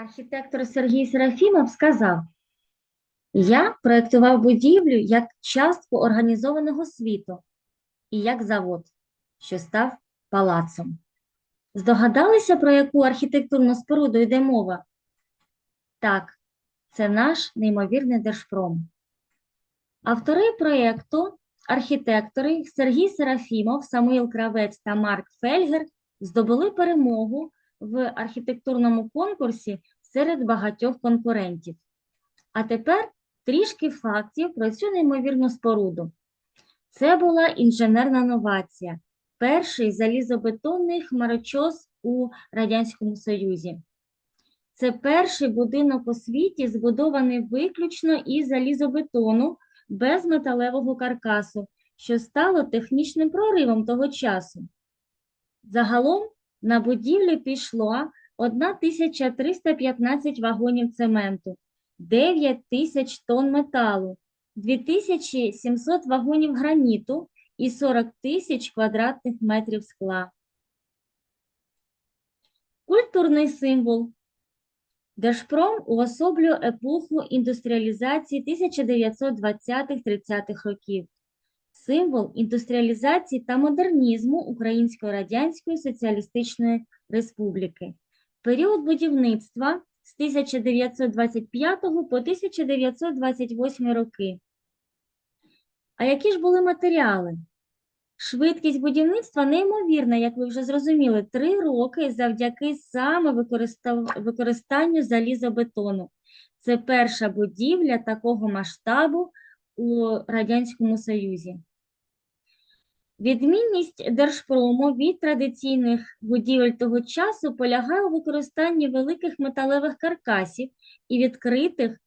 Архітектор Сергій Серафімов сказав: Я проєктував будівлю як частку організованого світу і як завод, що став палацом. Здогадалися, про яку архітектурну споруду йде мова? Так, це наш неймовірний Держпром. Автори проєкту, архітектори Сергій Серафімов, Самуїл Кравець та Марк Фельгер здобули перемогу в архітектурному конкурсі серед багатьох конкурентів. А тепер трішки фактів про цю неймовірну споруду. Це була інженерна новація, перший залізобетонний хмарочос у Радянському Союзі. Це перший будинок у світі, збудований виключно із залізобетону без металевого каркасу, що стало технічним проривом того часу. Загалом на будівлю пішло 1315 вагонів цементу, 9 тисяч тонн металу, 2700 вагонів граніту і 40 тисяч квадратних метрів скла. Культурний символ. Держпром уособлює епоху індустріалізації 1920-30-х років. Символ індустріалізації та модернізму Української Радянської Соціалістичної Республіки. Період будівництва з 1925 по 1928 роки. А які ж були матеріали? Швидкість будівництва неймовірна, як ви вже зрозуміли, три роки завдяки саме використанню залізобетону. Це перша будівля такого масштабу у Радянському Союзі. Відмінність Держпрому від традиційних будівель того часу полягає у використанні великих металевих каркасів і відкритих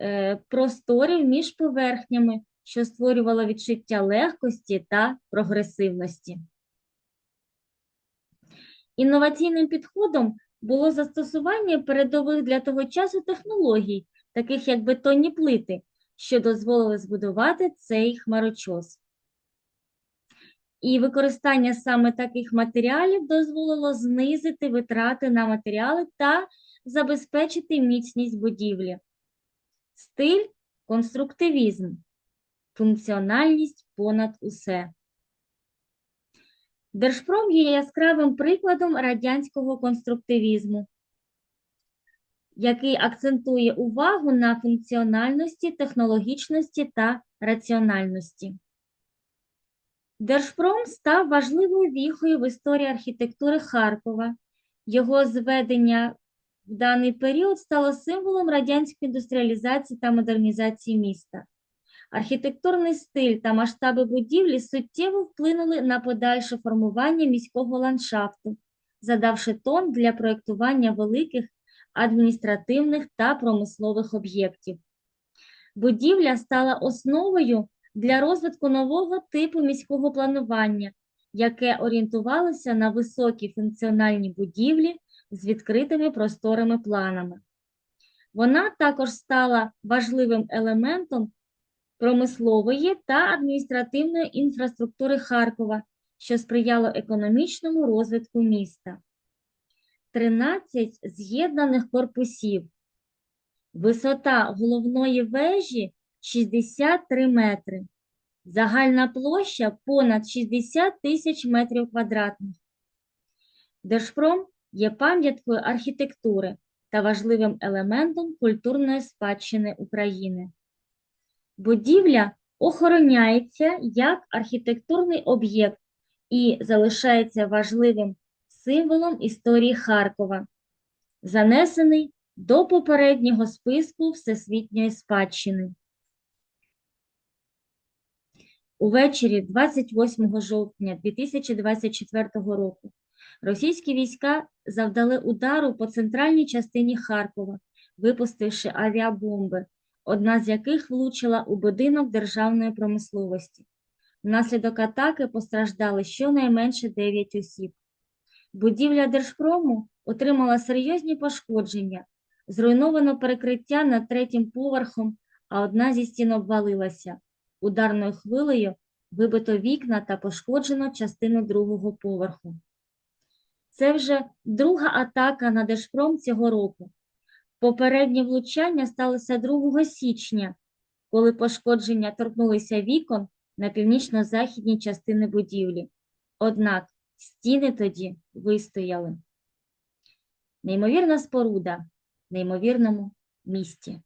е, просторів між поверхнями, що створювало відчуття легкості та прогресивності. Інноваційним підходом було застосування передових для того часу технологій, таких як бетонні плити, що дозволили збудувати цей хмарочос. І використання саме таких матеріалів дозволило знизити витрати на матеріали та забезпечити міцність будівлі. Стиль конструктивізм, функціональність понад усе. Держпром є яскравим прикладом радянського конструктивізму, який акцентує увагу на функціональності, технологічності та раціональності. Держпром став важливою віхою в історії архітектури Харкова. Його зведення в даний період стало символом радянської індустріалізації та модернізації міста. Архітектурний стиль та масштаби будівлі суттєво вплинули на подальше формування міського ландшафту, задавши тон для проєктування великих адміністративних та промислових об'єктів. Будівля стала основою для розвитку нового типу міського планування, яке орієнтувалося на високі функціональні будівлі з відкритими просторими планами. Вона також стала важливим елементом промислової та адміністративної інфраструктури Харкова, що сприяло економічному розвитку міста. 13 з'єднаних корпусів. Висота головної вежі 63 метри. Загальна площа понад 60 тисяч метрів квадратних. Держпром є пам'яткою архітектури та важливим елементом культурної спадщини України. Будівля охороняється як архітектурний об'єкт і залишається важливим символом історії Харкова, занесений до попереднього списку Всесвітньої спадщини. Увечері 28 жовтня 2024 року російські війська завдали удару по центральній частині Харкова, випустивши авіабомби, одна з яких влучила у будинок державної промисловості. Внаслідок атаки постраждали щонайменше 9 осіб. Будівля Держпрому отримала серйозні пошкодження, зруйновано перекриття над третім поверхом, а одна зі стін обвалилася. Ударною хвилею вибито вікна та пошкоджено частину другого поверху. Це вже друга атака на Держпром цього року. Попереднє влучання сталося 2 січня, коли пошкодження торкнулися вікон на північно-західній частини будівлі. Однак стіни тоді вистояли. Неймовірна споруда в неймовірному місті.